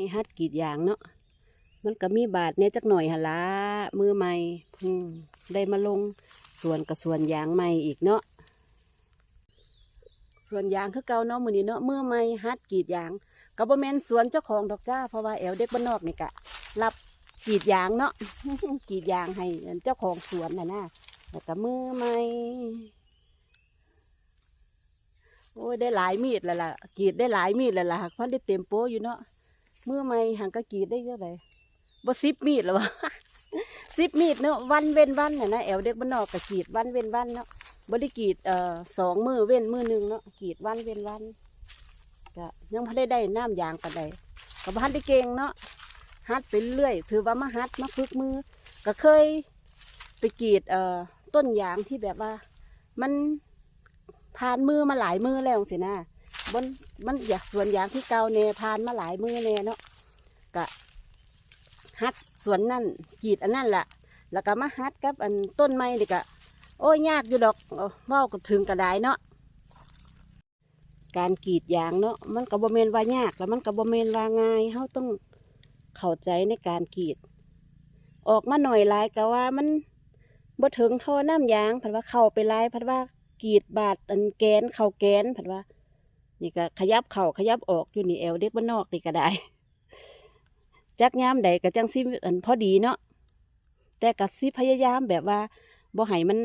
ในฮัดกรีดยางเนาะมันก็มีบาทเนี่ยจักหน่อยหนละมือใหม่พิ่งได้มาลงส่วนกับส่วนยางใหม่อีกเนาะส่วนยางคือเก่าเนาะมือนี้เนาะมือใหม่ฮัดกรีดยางก็บ่แม่นสวนเจ้าของดอกจ้าเพราะว่าแอวเด็กบ้านนอกนี่กะรับกรีดยางเนาะกรีดยางให้เจ้าของสวนน่ะนะแล้วก็มือใหม่โอ้ยได้หลายมีดแล้วล่ะกรีดได้หลายมีดแล้วล่ะเพราะได้เต็มโป๊อยู่เนาะ มื่อใหม่หังก็กรีดได้เยอะเลยบ่ซิบมีดแล้วะซิบมีดเนาะวันเว้นวันเนี่ยนะแอวเด็กบ้านนอกก็กรีดวันเว้นวันเนาะบ่ได้กีดเอ่อสองมือเว้นมือหนึ่งเนาะกีดวันเว้นวันก็ยังพอได้ได้น้ำยางกันได้ก็บ่ทันได้เก่งเนาะฮัดไปเรื่อย ถือว่ามาฮัดมาฝึกมือ ก็เคยไปกรีดเอ่อต้นยางที่แบบว่า มันผ่านมือมาหลายมือแล้วสินะ บนมันอยากสวนยางที่เก่าเนผ่านมาหลายมือเนเนาะก็ฮัดสวนนั่นกรีดอันนั่นแหละแล้วก็มาฮัดกับอันต้นไม้นี่ก็โอ้ยยากอยู่ดอกเว้าก็ถึงกระไดเนาะการกรีดยางเนาะมันก็บ่เมนว่ายากแล้วมันก็บ่เมนว่าง่ายเฮาต้องเข้าใจในการกรีด ออกมาหน่อยหลายก็ว่ามันบ่ถึงท่อน้ำยางผัดว่าเข้าไปหลายผัดว่ากรีดบาดอันแกนเข่าแกนผัดว่า นี่ก็ขยับเข่าขยับออกอยู่นี่แอวเด็กบ้านนอกนี่ก็ได้ จักยามใดก็จังสิอันพอดีเนาะแต่ก็สิพยายามแบบว่าบ่ให้มัน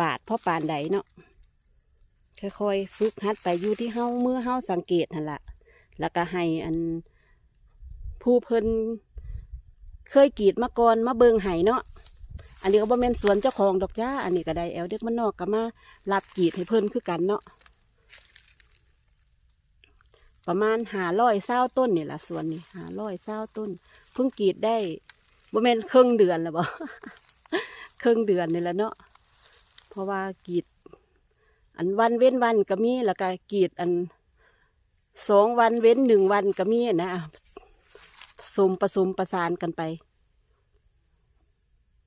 บาดเพราะปานใดเนาะค่อยๆฝึกหัดไปอยู่ที่เฮ้ามือเฮ้าสังเกตนั่นละแล้วก็ให้อันผู้เพิ่นเคยกีดมาก่อนมาเบิงไห้เนาะอันนี้ก็บ่แม่นสวนเจ้าของดอกจ้า อันนี้ก็ได้แอลเด็กมันนอกก็มารับกีดให้เพิ่นคือกันเนาะ ประมาณหาร้อยเศร้าต้นนี่แหละสวนนี่หาร้อยเศร้าต้นเพิ่งกรีดได้บ่แม่นครึ่งเดือนแล้วบ่ครึ่งเดือนนี่แหละเนาะเพราะว่ากรีด อันวันเว้นวันก็มีแล้วก็กรีดอันสองวันเว้นหนึ่งวันก็มีนะผสมผสมประสานกันไป